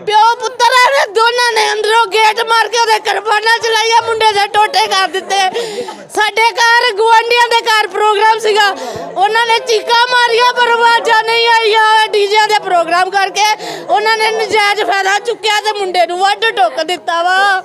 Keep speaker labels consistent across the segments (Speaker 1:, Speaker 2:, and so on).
Speaker 1: ਪਿਓ ਪੁੱਤਰ ਇਹਨੇ ਦੋਨਾਂ ਨੇ ਅੰਦਰੋਂ ਗੇਟ ਮਾਰ ਕੇ ਉਹਦੇ ਕਰਬਾਨਾ ਚਲਾਈਆ, ਮੁੰਡੇ ਦੇ ਟੋਟੇ ਕਰ ਦਿੱਤੇ। ਸਾਡੇ ਘਰ ਗੁਆਂਢੀਆਂ ਦੇ ਘਰ ਪ੍ਰੋਗਰਾਮ ਸੀਗਾ। ਉਹਨਾਂ ਨੇ ਚੀਕਾਂ ਮਾਰੀਆਂ, ਪਰ ਆਵਾਜ਼ਾਂ ਨਹੀਂ ਆਈਆਂ ਡੀਜੇ ਦੇ ਪ੍ਰੋਗਰਾਮ ਕਰਕੇ। ਉਹਨਾਂ ਨੇ ਨਜਾਇਜ਼ ਫਾਇਦਾ ਚੁੱਕਿਆ ਤੇ ਮੁੰਡੇ ਨੂੰ ਵੱਢ ਟੁੱਕ ਦਿੱਤਾ ਵਾ।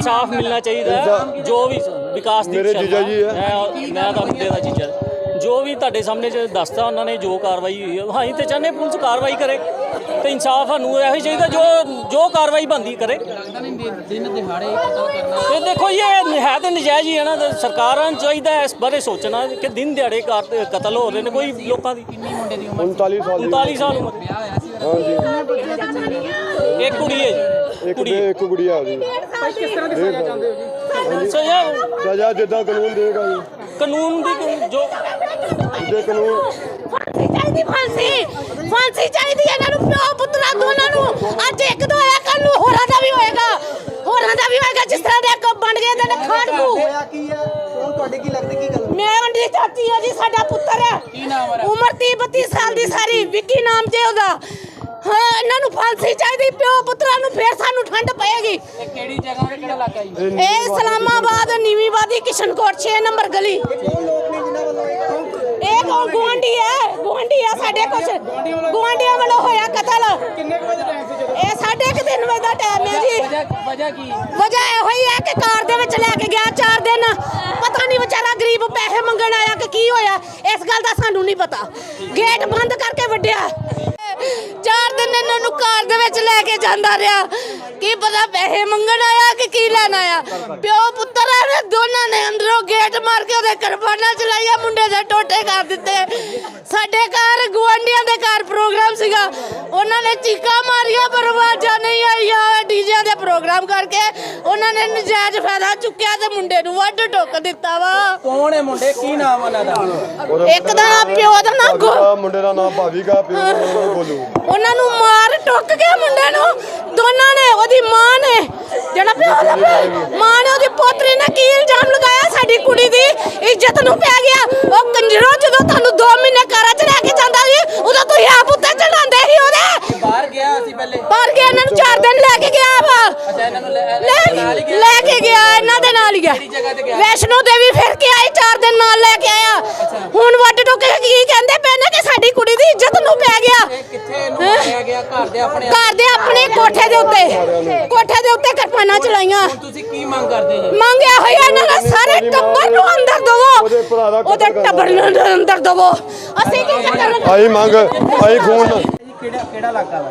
Speaker 2: ਇਨਸਾਫ ਮਿਲਣਾ ਚਾਹੀਦਾ। ਜੋ ਵੀ ਵਿਕਾਸ ਦੀ
Speaker 3: ਮੇਰੇ ਜੀਜਾ ਜੀ ਹੈ।
Speaker 2: ਮੈਂ ਮੈਂ ਤਾਂ ਮੁੰਡੇ ਦਾ ਜੀਜਾ। ਜੋ ਵੀ ਤੁਹਾਡੇ ਸਾਹਮਣੇ ਚ ਦੱਸਤਾ ਉਹਨਾਂ ਨੇ ਜੋ ਕਾਰਵਾਈ ਹੋਈ ਹੈ ਹਾਂ ਅਸੀਂ ਤੇ ਚਾਹੁੰਦੇ ਪੁਲਿਸ ਕਾਰਵਾਈ ਕਰੇ ਤੇ ਇਨਸਾਫ ਸਾਨੂੰ ਇਹੋ ਹੀ ਚਾਹੀਦਾ ਜੋ ਜੋ ਕਾਰਵਾਈ ਬੰਦੀ ਕਰੇ।
Speaker 4: ਦਿਨ ਦਿਹਾੜੇ ਕਤਲ ਕਰਨਾ
Speaker 2: ਤੇ ਦੇਖੋ ਇਹ ਹੈ ਤੇ ਨਜਾਇਜ਼ ਹੀ ਹੈ ਨਾ ਸਰਕਾਰਾਂ ਨੂੰ ਚਾਹੀਦਾ ਇਸ ਬਾਰੇ ਸੋਚਣਾ ਕਿ ਦਿਨ ਦਿਹਾੜੇ ਕਤਲ ਹੋ ਰਹੇ ਨੇ ਕੋਈ ਲੋਕਾਂ ਦੀ।
Speaker 4: ਕਿੰਨੀ ਮੁੰਡੇ ਦੀ ਉਮਰ।
Speaker 3: 39 ਸਾਲ ਦੀ
Speaker 2: 39 ਸਾਲ ਉਮਰ।
Speaker 4: ਵਿਆਹ ਹੋਇਆ ਸੀ
Speaker 3: ਹਾਂਜੀ।
Speaker 2: ਇੱਕ ਕੁੜੀ ਹੈ ਜੀ।
Speaker 3: ਇੱਕ ਦੇ ਇੱਕ ਗੁੜੀਆ ਉਹਦੀ
Speaker 4: ਕਿਸ ਤਰ੍ਹਾਂ ਦੀ ਸਜ਼ਾ ਚਾਹੁੰਦੇ ਹੋ ਜੀ?
Speaker 2: ਸੋ ਇਹ
Speaker 3: ਸਜ਼ਾ ਜਿੱਦਾਂ ਕਾਨੂੰਨ ਦੇਗਾ ਜੀ।
Speaker 2: ਕਾਨੂੰਨ ਦੀ ਜੋ
Speaker 3: ਜੇ ਕਾਨੂੰਨ
Speaker 1: ਫਾਂਸੀ ਚਾਹੀਦੀ ਫਾਂਸੀ। ਫਾਂਸੀ ਚਾਹੀਦੀ ਹੈ ਇਹਨਾਂ ਨੂੰ ਪਿਓ ਪੁੱਤਰਾ ਦੋਨਾਂ ਨੂੰ। ਅੱਜ ਇੱਕ ਦੋ ਹੋਇਆ ਕੱਲ ਨੂੰ ਹੋਰਾਂ ਦਾ ਵੀ ਹੋਏਗਾ। ਹੋਰਾਂ ਦਾ ਵੀ ਹੋਏਗਾ ਜਿਸ ਤਰ੍ਹਾਂ ਦੇ ਅੱਗੋਂ ਬਣ ਗਏ ਦੇ ਨੇ ਖਾੜਕੂ
Speaker 5: ਹੋਇਆ ਕੀ ਹੈ? ਕੌਣ ਤੁਹਾਡੇ ਕੀ ਲੱਗਦੀ ਕੀ ਗੱਲ?
Speaker 1: ਮੈਂ ਮੰਡੀ ਚਾਚੀ ਆ ਜੀ ਸਾਡਾ ਪੁੱਤਰ। ਹੈ
Speaker 4: ਕੀ ਨਾਮ ਹੈ?
Speaker 1: ਉਮਰ 30 32 ਸਾਲ ਦੀ ਸਾਰੀ ਵਿੱਕੀ ਨਾਮ ਜੇ ਉਹਦਾ। ਹਾਂ ਇਹਨਾਂ ਨੂੰ ਫਾਂਸੀ ਚਾਹੀਦੀ ਪਿਓ ਪੁੱਤਰਾਂ ਨੂੰ ਫੇਰ ਸਾਨੂੰ ਠੰਡ ਪਏਗੀ।
Speaker 4: ਇਹ ਕਿਹੜੀ ਜਗ੍ਹਾ ਤੇ ਕਿਹੜਾ ਇਲਾਕਾ ਜੀ?
Speaker 1: ਇਹ ਇਸਲਾਮਾਬਾਦ ਨੀਵੀਂਵਾਦੀ ਕਿਸ਼ਨਕੋਟ 6 ਨੰਬਰ ਗਲੀ।
Speaker 5: ਕੌਣ ਲੋਕ ਨੇ ਜਿਨ੍ਹਾਂ ਵੱਲੋਂ ਇਹ
Speaker 1: ਕੌਣ ਗੁਆਂਢੀ ਹੈ ਗੁਆਂਢੀ ਹੈ ਸਾਡੇ ਕੁਛ। ਗੁਆਂਢੀਆਂ ਵੱਲੋਂ ਹੋਇਆ ਕਤਲ।
Speaker 4: ਕਿੰਨੇ ਵਜੇ ਟਾਈਮ ਸੀ ਜਦੋਂ?
Speaker 1: ਇਹ ਸਾਢੇ ਕੁ ਤਿੰਨ ਵਜੇ ਦਾ ਟਾਈਮ ਹੈ ਜੀ।
Speaker 4: ਵਜ੍ਹਾ ਵਜ੍ਹਾ ਕੀ?
Speaker 1: ਵਜ੍ਹਾ ਇਹੋ ਹੀ ਹੈ ਕਿ ਕਾਰ ਦੇ ਵਿੱਚ ਲੈ ਕੇ ਗਿਆ ਚਾਰ ਦਿਨ ਪਤਾ ਨਹੀਂ ਵਿਚਾਰਾ ਗਰੀਬ ਪੈਸੇ ਮੰਗਣ ਆਇਆ ਕੀ ਹੋਇਆ? ਇਸ ਗੱਲ ਦਾ ਸਾਨੂੰ ਨਹੀਂ ਪਤਾ। ਗੇਟ ਬੰਦ ਕਰਕੇ ਵੱਡਿਆ। ਚਾਰ ਦਿਨ ਇਹਨਾਂ ਨੂੰ ਕਾਰ ਦੇ ਵਿੱਚ ਲੈ ਕੇ ਜਾਂਦਾ ਰਿਹਾ। ਕੀ ਪਤਾ ਪੈਸੇ ਮੰਗਣ ਆਇਆ ਕਿ ਕੀ ਲੈਣ ਆਇਆ। ਪਿਓ ਪੁੱਤਰ ਇਹਨੇ ਦੋਨਾਂ ਨੇ ਅੰਦਰੋਂ ਗੇਟ ਮਾਰ ਕੇ ਉਹਦੇ ਕਰਬਾਨਾ ਚਲਾਈਆ, ਮੁੰਡੇ ਦੇ ਟੋਟੇ ਕਰ ਦਿੱਤੇ। ਸਾਡੇ ਘਰ ਗੁਆਂਢੀਆਂ ਦੇ ਘਰ ਪ੍ਰੋਗਰਾਮ ਸੀਗਾ। ਉਹਨਾਂ ਨੇ ਚੀਕਾਂ ਮਾਰੀਆਂ, ਪਰ ਆਵਾਜ਼ਾਂ ਨਹੀਂ ਆਈਆਂ। ਉਹਨਾਂ ਨੇ ਨਜਾਇਜ਼ ਫਾਇਦਾ ਚੁੱਕਿਆ ਤੇ ਮੁੰਡੇ ਨੂੰ ਵੱਢ ਟੁੱਕ ਦਿੱਤਾ ਵਾ।
Speaker 4: ਕੌਣ ਹੈ ਮੁੰਡੇ? ਕੀ ਨਾਮ ਉਹਨਾਂ ਦਾ?
Speaker 1: ਇੱਕ ਦਾ ਨਾਂ ਪਿਓ ਦਾ ਨਾਂ ਗੋ
Speaker 3: ਉਹਦਾ ਮੁੰਡੇ ਦਾ ਨਾਮ ਭਾਵੀਗਾ ਪਿਓ ਦਾ ਨਾਮ ਬੋਲੂ।
Speaker 1: ਉਹਨਾਂ ਨੂੰ ਮਾਰ ਟੁੱਕ ਕੇ ਮੁੰਡੇ ਨੂੰ। ਦੋਨਾਂ ਨੇ ਉਹਦੀ ਮਾਂ ਨੇ ਜਿਹੜਾ ਪਿਓ ਦਾ ਪਿਓ- ਮਾਂ ਨੇ ਉਹਦੀ ਪੋਤਰੀ ਨੇ ਕੀ ਇਲਜ਼ਾਮ ਲਗਾਇਆ? ਸਾਡੀ ਕੁੜੀ ਦੀ ਇੱਜ਼ਤ ਨੂੰ ਪੈ ਗਿਆ। ਉਹ ਕੰਜਰੋ ਜਦੋਂ ਤੁਹਾਨੂੰ 2 ਮਹੀਨੇ ਘਰਾਂ 'ਚ ਰਹਿ ਕੇ ਜਾਂਦਾ ਸੀ ਉਦੋਂ ਤੁਸੀਂ ਆਪ ਉੱਤੇ ਚੜਾਉਂਦੇ ਸੀ ਉਹਦੇ
Speaker 4: ਬਾਹਰ ਗਿਆ ਸੀ ਪਹਿਲੇ
Speaker 1: ਪਰ ਕੇ ਇਹਨਾਂ ਨੂੰ 4 ਦਿਨ ਲੈ ਕੇ ਗਿਆ ਵਾ
Speaker 4: ਅੱਛਾ ਇਹਨਾਂ ਨੂੰ ਲੈ
Speaker 1: ਲੈ
Speaker 4: ਨਾਲ ਹੀ ਗਿਆ
Speaker 1: ਲੈ ਕੇ ਗਿਆ ਇਹਨਾਂ ਗਿਆ? ਵੈਸ਼ਨੋ ਦੇਵੀ ਫਿਰ ਕੇ ਆਏ 4 ਦਿਨ ਨਾਲ ਲੈ ਕੇ ਆਇਆ। ਹੁਣ ਵੱਡ ਟੁੱਕ ਕੇ ਕੀ ਕਹਿੰਦੇ ਪਏ ਨੇ ਕਿ ਸਾਡੀ ਕੁੜੀ ਦੀ ਇੱਜ਼ਤ ਨੂੰ ਪੈ ਗਿਆ।
Speaker 4: ਇਹ ਕਿੱਥੇ ਇਹਨੂੰ ਮਾਰਿਆ ਗਿਆ? ਘਰ ਦੇ ਆਪਣੇ
Speaker 1: ਘਰ ਦੇ ਆਪਣੇ ਕੋਠੇ ਦੇ ਉੱਤੇ। ਕੋਠੇ ਦੇ ਉੱਤੇ ਕਿਰਪਾਨਾਂ ਚਲਾਈਆਂ।
Speaker 4: ਤੁਸੀਂ ਕੀ ਮੰਗ ਕਰਦੇ ਜੀ?
Speaker 1: ਮੰਗਿਆ ਹੋਇਆ ਇਹਨਾਂ ਦਾ ਸਾਰੇ ਟੱਬਰ ਨੂੰ ਅੰਦਰ ਦਵੋ।
Speaker 3: ਉਹਦੇ।
Speaker 1: ਟੱਬਰ ਨੂੰ ਅੰਦਰ ਦਵੋ। ਅਸੀਂ ਕੀ ਕਰਨਾ
Speaker 3: ਆਈ ਮੰਗ। ਆਈ ਖੂਨ।
Speaker 4: ਕਿਹੜਾ ਕਿਹੜਾ ਇਲਾਕਾ ਵਾ?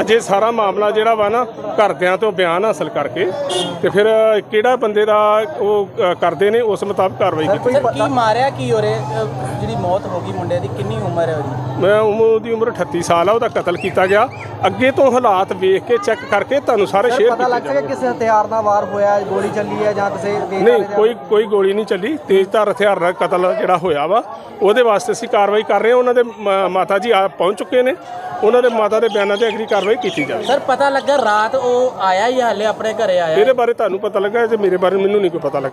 Speaker 6: ਅਜੇ ਸਾਰਾ ਮਾਮਲਾ ਜਿਹੜਾ ਵਾ ਨਾ ਘਰਦਿਆਂ ਤੋਂ ਬਿਆਨ ਹਾਸਲ ਕਰਕੇ ਤੇ ਫਿਰ ਕਿਹੜਾ ਬੰਦੇ ਦਾ ਉਹ ਕਰਦੇ ਨੇ ਉਸ ਮੁਤਾਬਕ ਕਾਰਵਾਈ ਕੀਤੀ
Speaker 4: ਕੀ ਮਾਰਿਆ ਕੀ ਹੋਰੇ ਜਿਹੜੀ ਮੌਤ ਹੋ ਗਈ ਮੁੰਡੇ ਦੀ ਕਿੰਨੀ ਉਮਰ ਹੈ ਉਹਦੀ?
Speaker 6: ਮੈਂ ਉਮਰ ਦੀ ਉਮਰ 38 ਸਾਲ ਆ ਉਹਦਾ ਕਤਲ ਕੀਤਾ ਗਿਆ। ਅੱਗੇ ਤੋਂ ਹਾਲਾਤ ਵੇਖ ਕੇ ਚੈੱਕ ਕਰਕੇ ਤੁਹਾਨੂੰ ਸਾਰੇ ਸ਼ੇਅਰ
Speaker 5: ਪਤਾ ਲੱਗ ਸਕਿਆ ਕਿਸੇ ਹਥਿਆਰ ਨਾਲ ਵਾਰ ਹੋਇਆ ਹੈ, ਗੋਲੀ ਚੱਲੀ ਹੈ ਜਾਂ ਕਿਸੇ
Speaker 6: ਨਹੀਂ ਕੋਈ ਕੋਈ ਗੋਲੀ ਨਹੀਂ ਚੱਲੀ। ਤੇਜ਼ਧਾਰ ਹਥਿਆਰ ਨਾਲ ਕਤਲ ਜਿਹੜਾ ਹੋਇਆ ਵਾ ਉਹਦੇ ਵਾਸਤੇ ਅਸੀਂ ਕਾਰਵਾਈ ਕਰ ਰਹੇ ਹਾਂ। ਉਹਨਾਂ ਦੇ ਮ- ਮਾਤਾ ਜੀ ਆ ਪਹੁੰਚ ਚੁੱਕੇ ਨੇ। ਉਹਨਾਂ ਦੇ ਮਾਤਾ ਦੇ ਬਿਆਨਾਂ ਤੇ ਅਗਲੀ ਕਾਰਵਾਈ ਕੀਤੀ ਜਾਵੇ।
Speaker 4: ਸਰ ਪਤਾ ਲੱਗਾ ਰਾਤ ਉਹ ਆਇਆ ਹੀ ਹਾਲੇ ਆਪਣੇ ਘਰੇ ਆਇਆ।
Speaker 6: ਇਹਦੇ ਬਾਰੇ ਤੁਹਾਨੂੰ ਪਤਾ ਲੱਗਾ ਜੇ ਮੇਰੇ ਬਾਰੇ ਮੈਨੂੰ ਨਹੀਂ ਕੋਈ ਪਤਾ ਲੱਗਾ।